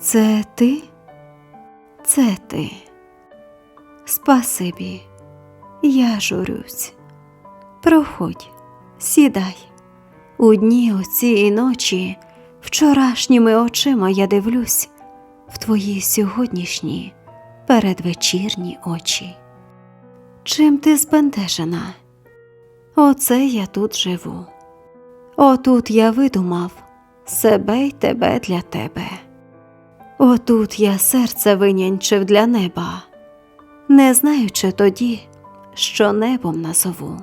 Це ти? Це ти. Спасибі, я журюсь. Проходь, сідай. У дні оцієї ночі вчорашніми очима я дивлюсь в твої сьогоднішні передвечірні очі. Чим ти збентежена? Оце я тут живу. Отут я видумав себе й тебе для тебе. Отут я серце винянчив для неба, не знаючи тоді, що небом назову.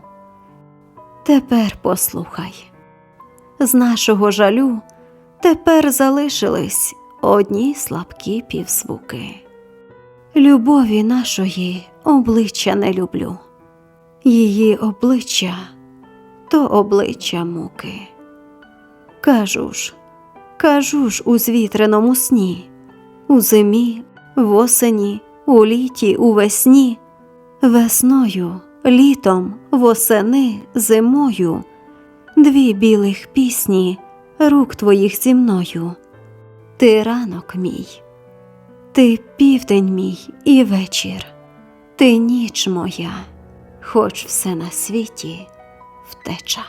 Тепер послухай, з нашого жалю тепер залишились одні слабкі півзвуки. Любові нашої обличчя не люблю, її обличчя то обличчя муки. Кажу ж, кажу ж у звітряному сні, у зимі, в осені, у літі, у весні, весною, літом, восени, зимою, дві білих пісні рук твоїх зі мною. Ти ранок мій, ти південь мій і вечір, ти ніч моя, хоч все на світі втеча.